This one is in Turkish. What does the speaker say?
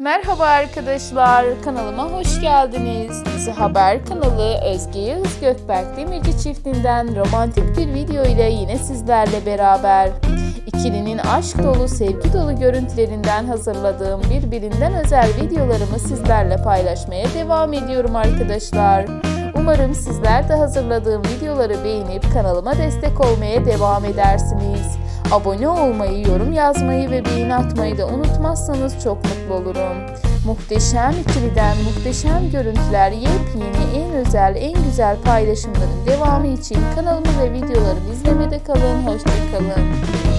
Merhaba arkadaşlar, kanalıma hoş geldiniz. Dizi Haber kanalı Özge Yağız Gökberk Demirci çiftinden romantik bir video ile yine sizlerle beraber. İkilinin aşk dolu, sevgi dolu görüntülerinden hazırladığım birbirinden özel videolarımı sizlerle paylaşmaya devam ediyorum arkadaşlar. Umarım sizler de hazırladığım videoları beğenip kanalıma destek olmaya devam edersiniz. Abone olmayı, yorum yazmayı ve beğeni atmayı da unutmazsanız çok mutlu olurum. Muhteşem ikiliden muhteşem görüntüler, yepyeni, en özel, en güzel paylaşımların devamı için kanalımı ve videolarımı izlemede kalın. Hoşçakalın.